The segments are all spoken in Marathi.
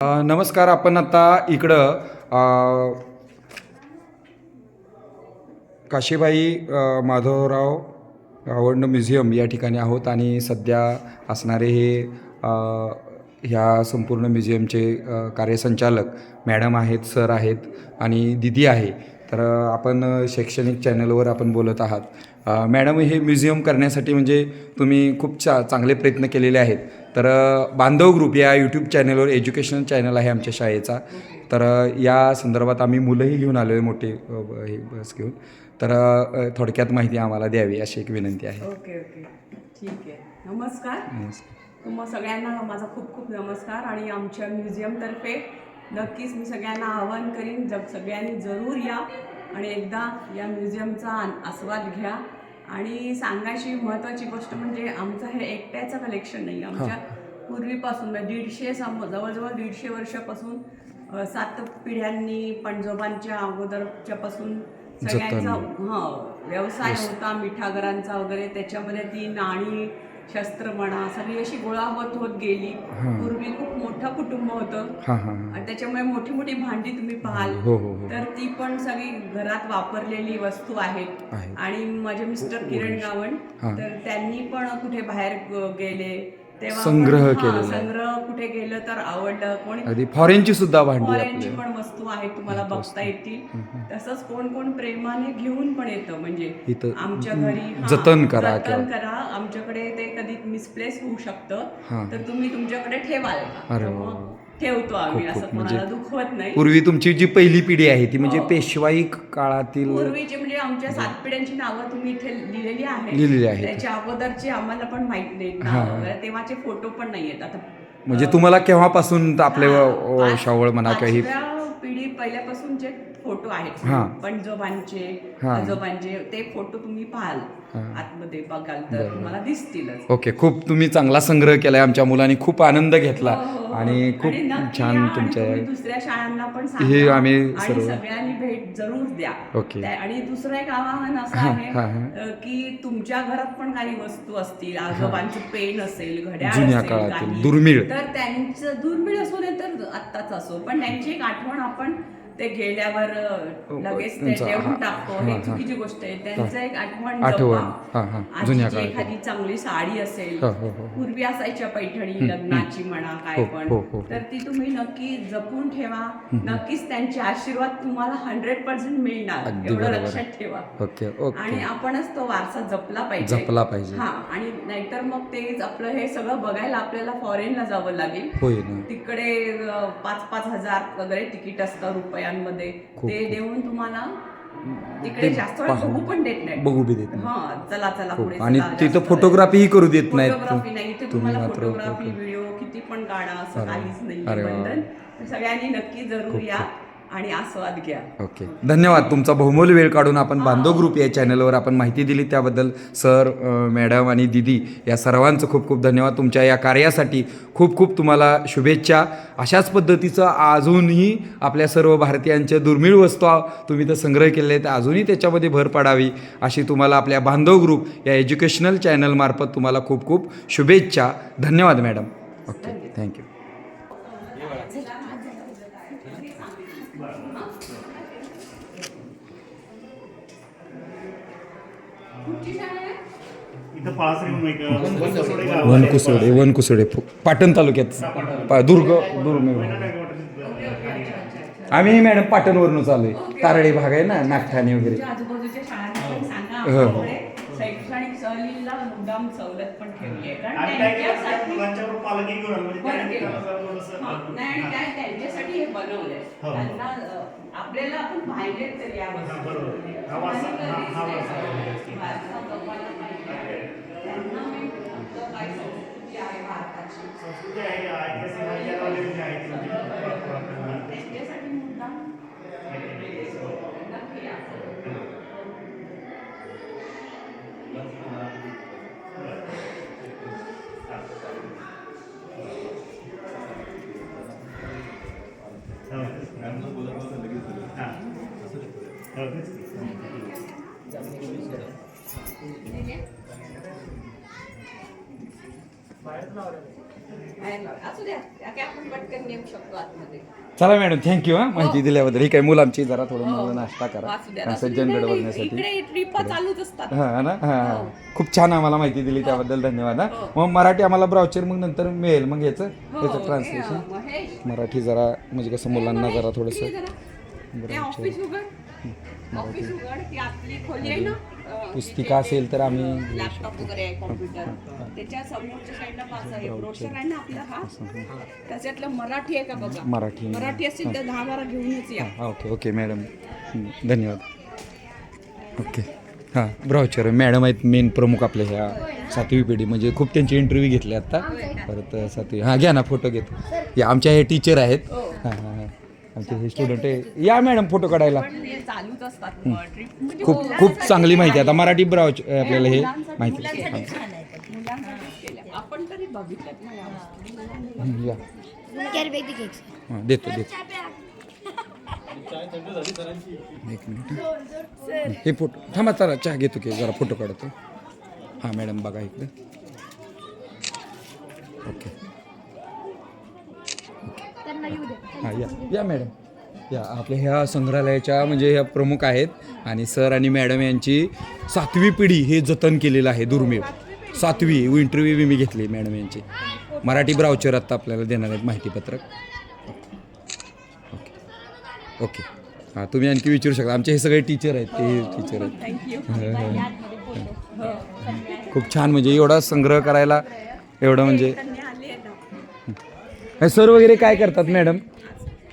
नमस्कार आपण आता इकडं काशीबाई माधवराव आवड म्युझियम या ठिकाणी आहोत आणि सध्या असणारे हे ह्या संपूर्ण म्युझियमचे कार्यसंचालक मॅडम आहेत सर आहेत आणि दिदी आहे. तर आपण शैक्षणिक चॅनलवर आपण बोलत आहात. मॅडम हे म्युझियम करण्यासाठी म्हणजे तुम्ही खूप चा चांगले प्रयत्न केलेले आहेत. तर बांधव ग्रुप या यूट्यूब चॅनलवर एज्युकेशनल चॅनल आहे आमच्या शाळेचा. तर या संदर्भात आम्ही मुलंही घेऊन आलो आहे मोठे हे बस घेऊन. तर थोडक्यात माहिती आम्हाला द्यावी अशी एक विनंती आहे. Okay okay. ठीक आहे. नमस्कार. तुम्हा सगळ्यांना माझा खूप खूप नमस्कार आणि आमच्या म्युझियमतर्फे नक्कीच मी सगळ्यांना आवाहन करीन जग सगळ्यांनी जरूर या आणि एकदा या म्युझियमचा आस्वाद घ्या. आणि सांगायची महत्त्वाची गोष्ट म्हणजे आमचं हे एकट्याचं कलेक्शन नाही. आमच्या पूर्वीपासून म्हणजे दीडशे सम जवळजवळ दीडशे वर्षापासून सात पिढ्यांनी पणजोबांच्या अगोदरच्यापासून सगळ्यांचा हा व्यवसाय होता मिठागरांचा वगैरे त्याच्यामध्ये ती नाणी शस्त्र म्हणा सगळी अशी गोळा होत होत गेली पूर्वी खूप मोठं कुटुंब होतं. हां हां हां. आणि त्याच्यामुळे मोठी मोठी भांडी तुम्ही पाहाल. हो हो हो. तर ती पण सगळी घरात वापरलेली वस्तू आहेत. आहेत. आणि माझे मिस्टर किरण गावण. तर त्यांनी पण कुठे बाहेर गेले. तेव्हा संग्रह हा, केलेला आहे. संग्रह कुठे गेलं तर आवडलं. कोणी फॉरेनची सुद्धा भांडी फॉरेनची पण वस्तू आहेत तुम्हाला बघता येतील. तसंच कोण कोण प्रेमाने घेऊन पण येतं म्हणजे इथं आमच्या घरी हा, जतन करा जतन करा. आमच्याकडे ते कधी मिसप्लेस होऊ हा. शकतं तर तुम्ही तुमच्याकडे ठेवाल. का अरे तर वा. मग ठेवतो आम्ही खूप- असं खूप म्हणजे कोणाला दुखवत नाही. पूर्वी तुमची जी पहिली पिढी आहे ती म्हणजे हो. पेशवाई काळातील पूर्वीचे म्हणजे आमच्या सात पिढ्यांची नावं तुम्ही इथे लिहिलेली आहेत. लिहिलेली आहेत. त्याच्या अगोदरची आम्हाला पण माहीत नाहीत नाव वगैरे. तेव्हाचे फोटो पण नाहीयेत आता म्हणजे तुम्हाला केव्हापासून आपले हा, पाच- शावळ म्हणा किंवा ही पाचव्या पिढी पहिल्यापासून जे फोटो आहेत. पणजोबांचे हा. आजोबांचे ते फोटो तुम्ही पाहाल. आतमध्ये बघाल तर तुम्हाला दिसतीलच. ओके खूप तुम्ही चांगला संग्रह केलाय आमच्या मुलांनी. खूप आनंद घेतला. हो, हो, हो. आणि खूप छान आणि तुमच्या तुम्ही दुसऱ्या शाळांना पण हे आम्ही आणि सर्व- सगळ्यांनी भेट जरूर द्या. ओके. त्या- आणि दुसरं एक आवाहन असं हा, आहे हा, हा. अ, की तुमच्या घरात पण काही वस्तू असतील. आजोबांची पेन असेल घड्याळ जुन्या असेल काळातील, काही, दुर्मिळ. तर त्यांचं दुर्मिळ असू दे तर आत्ताच असो. पण त्यांची एक आठवण आपण ते गेल्यावर अ, लगेच ते देऊन हा, टाकतो हा, हे हा. चुकीची गोष्ट आहे त्यांचं एक आठवण आठवण, जपा. हा, हा. आजीची. एखादी चांगली साडी असेल हो, हो, हो. पूर्वी असायच्या पैठणी लग्नाची म्हणा काय हो, पण हो, हो. तर ती तुम्ही नक्की जपून ठेवा नक्कीच त्यांचे आशीर्वाद तुम्हाला हंड्रेड पर्सेंट मिळणार एवढं. लक्षात ठेवा ओके ओके आणि आपणच तो वारसा जपला पाहिजे जपला पाहिजे. हा आणि नाहीतर मग तेच आपलं हे सगळं बघायला आपल्याला फॉरेनला जावं लागेल तिकडे पाच पाच हजार वगैरे तिकीट असतं रुपयांमध्ये खूप, ते खूप. देऊन तुम्हाला तिकडे जास्त वेळ पाहू. बघू पण देत नाही बघू बी देत नाही. हा चला चला. पुढे आणि चला, तिथं जास्त फोटोग्राफीही करू देत नाहीत फोटोग्राफी नाही इथे तुम्ही तुम्हाला मात्र फोटोग्राफी फोटो- व्हिडिओ किती पण काढा असं अरे वा. काहीच नाही अरे वा. बंधन तर सगळ्यांनी नक्की जरूर या आणि आस्वाद घ्या. ओके. धन्यवाद. तुमचा बहुमोल वेळ काढून आपण बांधव ग्रुप या चॅनलवर आपण माहिती दिली त्याबद्दल. सर मॅडम आणि दिदी या सर्वांचं खूप खूप धन्यवाद. तुमच्या या कार्यासाठी खूप खूप तुम्हाला शुभेच्छा. अशाच पद्धतीचं अजूनही आपल्या सर्व भारतीयांच्या दुर्मिळ वस्तू तुम्ही तर संग्रह केलेले आहेत. अजूनही त्याच्यामध्ये भर पाडावी अशी तुम्हाला आपल्या बांधव ग्रुप या एज्युकेशनल चॅनलमार्फत तुम्हाला खूप खूप शुभेच्छा. धन्यवाद मॅडम. ओके. थँक्यू. इथं पळासरी म्हणून एक आहे. वनकुसोडे वनकुसोडे पाटण तालुक्यात पा- दुर्ग दुर्मिळ आम्ही मॅडम पाटणवरूनच आलोय. तारडे भाग आहे ना नागठाणे वगैरे. तुमच्या आजूबाजूच्या शाळांना पण सांगा हो. आपल्याकडे शैक्षणिक सहलीला मुद्दाम सवलत पण ठेवली आहे. कारण आणि काही काही त्यांच्यासाठी मुलांच्याबरोबर पालकही घेऊन आलो. म्हणजे बरं त्या केलं. निमित्तानं जरा थोडंसं- हा, नाही आणि काय त्यांच्यासाठी हे बनवलंय. हो. त्यांना अ, आपल्याला आपण पाहिले तर या हा, बरोबर. हा वारसा- हा- हा वारसा. आहे. वारसा जपायला पाहिजे. त्यांना मी फक्त काय संस्कृती आहे भारताची संस्कृती आहे ऐतिहासिक माहिती वगैरे जी आहे ती म्हणजे आपल्याला- त्यांच्यासाठी मुद्दाम नक्की या. हो. हा. हो, तेच की. असू चला मॅडम थँक्यू हा. माहिती दिल्याबद्दल. ही काय मुलांची जरा थोडं हो. मला नाश्ता करा. वासू द्या हा, हा. ना? हा हा. खूप छान आम्हाला माहिती दिली त्याबद्दल धन्यवाद हा. मग मराठी आम्हाला ब्राउचर मग नंतर मिळेल मग याचं हो, याचं हे, ट्रान्सलेशन मराठी जरा म्हणजे कसं मुलांना जरा थोडंसं किती पुस्तिका असेल तर आम्ही लॅपटॉप वगैरे आहे कॉम्प्युटर त्याच्या समोरच्या साईडला पाच आहे. ब्रोशर आहे ना आपला हा? त्याच्यातलं मराठी आहे का बघा? मराठी. मराठी असेल तर दहा बारा घेऊनच या. Okay okay madam. धन्यवाद. ओके. हां ब्राउचर मॅडम आहेत मेन प्रमुख आपल्या ह्या सातवी पिढी. म्हणजे खूप त्यांची इंटरव्ह्यू घेतली आता. परत सातवी. हां घ्या ना फोटो घेतो. या आमच्या हे टीचर आहेत. हां हां हां. आमचे हे स्टुडंट आहे. या मॅडम फोटो काढायला. पण हे चालूच असतात ट्रिप म्हणजे खूप खूप चांगली माहिती आहे. आता मराठी ब्राउच आपल्याला हे माहिती मुलांसाठी मुलांसाठीच केल्या. आपण तरी बघितलं नाही या. हं, घ्यायची हां देतो देतो. एक मिनिट हे. फोटो थांबा चला चहा घेतो की जरा फोटो काढतो. हां मॅडम बघा इकडे ओके त्यांना येऊ द्या हां या या मॅडम. या आपल्या ह्या संग्रहालयाच्या म्हणजे ह्या प्रमुख आहेत आणि सर आणि मॅडम यांची सातवी पिढी हे जतन केलेलं आहे दुर्मिळ. सातवी इंटरव्ह्यू मी घेतली मॅडम यांची. मराठी ब्राउचर आत्ता आपल्याला देणार आहेत माहितीपत्रक. ओके. ओके. हां तुम्ही आणखी विचारू शकता. आमचे हे सगळे टीचर आहेत ते टीचर आहेत. खूप छान म्हणजे एवढा संग्रह करायला एवढं म्हणजे हे सर वगैरे काय करतात मॅडम?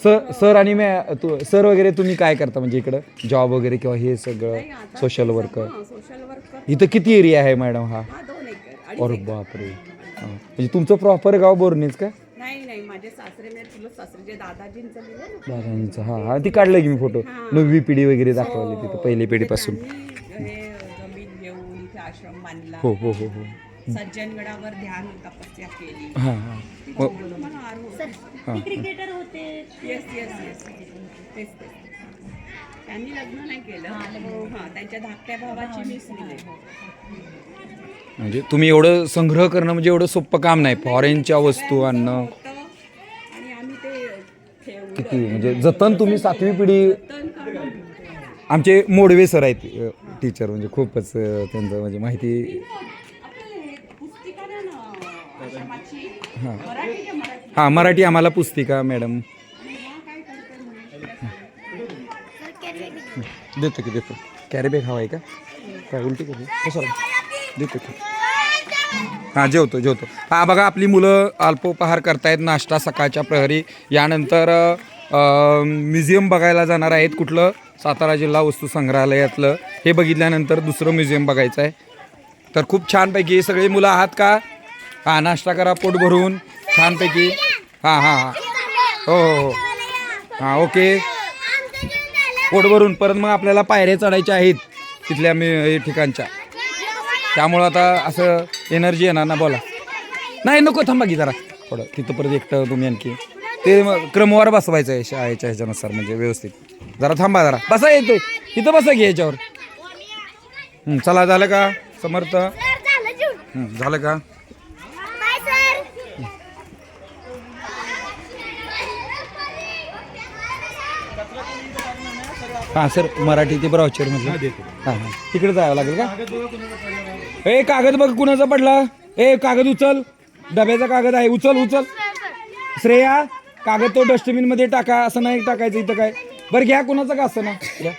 सर सर आणि मॅ तू सर वगैरे तुम्ही काय करता म्हणजे इकडं? जॉब वगैरे किंवा हे सगळं सोशल वर्कर सोशल वर्कर इथं किती एरिया आहे मॅडम हा? हा दोन एकर अडीच और एकर. बापरे. हा. म्हणजे तुमचं प्रॉपर गाव बोरनेच का? नाही नाही माझे सासरे मी तुला सासरे जे दादाजींचं लिहिलं ना दादांचं हा हा ती काढलं की मी फोटो नववी पिढी वगैरे दाखवली तिथं पहिली पिढीपासून. त्यांनी हे जमीन घेऊन इथे आश्रम बांधला. हो हो हो हो. सज्जनगडावर ध्यान तपस्या केली. हां हां. मग मला आर होतं. हां. क्रिकेटर होते? येस येस येस तेच तेच. त्यांनी लग्न नाही केलं. हां त्यांच्या धाकट्या भावाची मीच लिहिले म्हणजे तुम्ही एवढं संग्रह करणं म्हणजे एवढं सोपं काम नाही. फॉरेनच्या वस्तू आणणं. होतं. आणि आम्ही ते ठेवलं. किती? म्हणजे जतन तुम्ही सातवी पिढी जतन करणं. आमचे मोडवे सर आहेत टीचर म्हणजे खूपच अ, त्यांचं म्हणजे माहिती आपल्याला हे पुस्तिका द्या मराठी हां मराठी आम्हाला पुस्तिका मॅडम? हा देतो की देतो. कॅरी बॅग हवा आहे का? काय उलटी करू? कशाला देतो की. हां जेवतो जेवतो. हां बघा आपली मुलं अल्पोपहार करतायत नाश्ता सकाळच्या प्रहरी. यानंतर म्युझियम बघायला जाणार आहेत कुठलं? सातारा जिल्हा वस्तू संग्रहालयातलं. हे बघितल्यानंतर दुसरं म्युझियम बघायचं आहे. तर खूप छानपैकी सगळी मुलं आहात का? हां नाश्ता करा पोट भरून. छानपैकी. हां हां हां. हो हो हो. हां ओके. पोट भरून परत मग आपल्याला पायऱ्या चढायच्या आहेत तिथल्या मी हे ठिकाणच्या. त्यामुळं आता असं एनर्जी येणार ना बोला. नाही नको थांबा की जरा. थोडं तिथं परत एकटं तुम्ही आणखी. ते क्रमवार बसवायचं आहे शाळेच्या ह्याच्यानुसार म्हणजे व्यवस्थित. जरा थांबा जरा. बसा येते इथं बसा की याच्यावर. चला झालं का? समर्थ. झालं का? हां सर मराठी ते ब्राउचरमध्ये हां हां. तिकडे जावं लागेल का? ए कागद बघ कुणाचा पडला? ए कागद उचल. डब्याचा कागद आहे. उचल उचल. श्रेया कागद तो डस्टबिनमध्ये टाका. असं नाही टाकायचं इथं काय. बरं घ्या कुणाचं का असं ना? घ्या.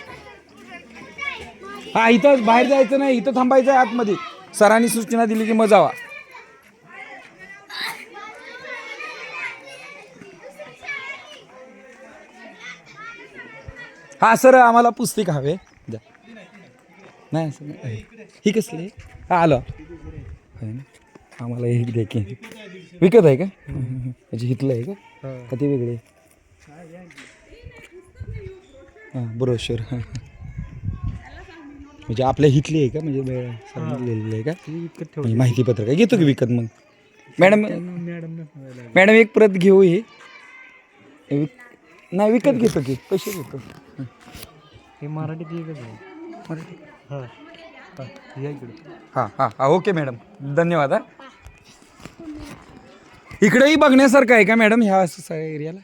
हा इथं बाहेर जायचं नाही. इथं थांबायचं आहे आतमध्ये. सरांनी सूचना दिली की मग जावा. हा सर आम्हाला पुस्तिका हवे. द्या. नाही नाही. ही कसली? हा आलं. होय ना? आम्हाला हे द्या की. विकत आहे का? म्हणजे हितलं आहे का? का ते वेगळे हां ब्रोशर हां म्हणजे आपल्या हितली आहे का? म्हणजे बे- आहे का? म्हणजे माहिती पत्रक आहे. घेतो की विकत मग. मॅडम मॅडम एक प्रत घेऊ ही. हे विक- नाही विकत घेतो की पैसे घेतो. हे मराठीत एकच आहे. मराठी? हां. हां या इकडे. हां हां हां ओके मॅडम. धन्यवाद हां. इकडेही बघण्यासारखं आहे का मॅडम ह्या असं एरियाला?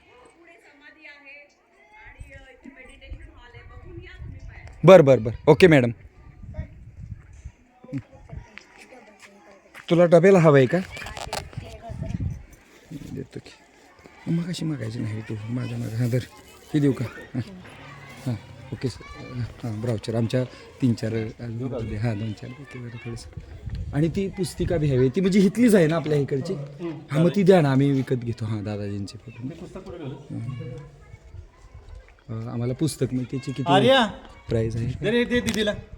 बर बर बर. Okay madam. तुला डबेला हवं आहे का? देतो की. मग अशी मागायची नाही तू माझ्या मागं. हां धर. हे देऊ का? हां. हां ओके सर. हां ब्राउचर. आमच्या तीन चार हां दोन चार देते जरा थोडंसं. आणि ती पुस्तिका बी हवी. ती म्हणजे हितलीच आहे ना आपल्या इकडची? हां मग ती द्या ना. आम्ही विकत घेतो. हां दादाजींचे फोटो. आम्हाला पुस्तक मग त्याची किती प्राईज आहे?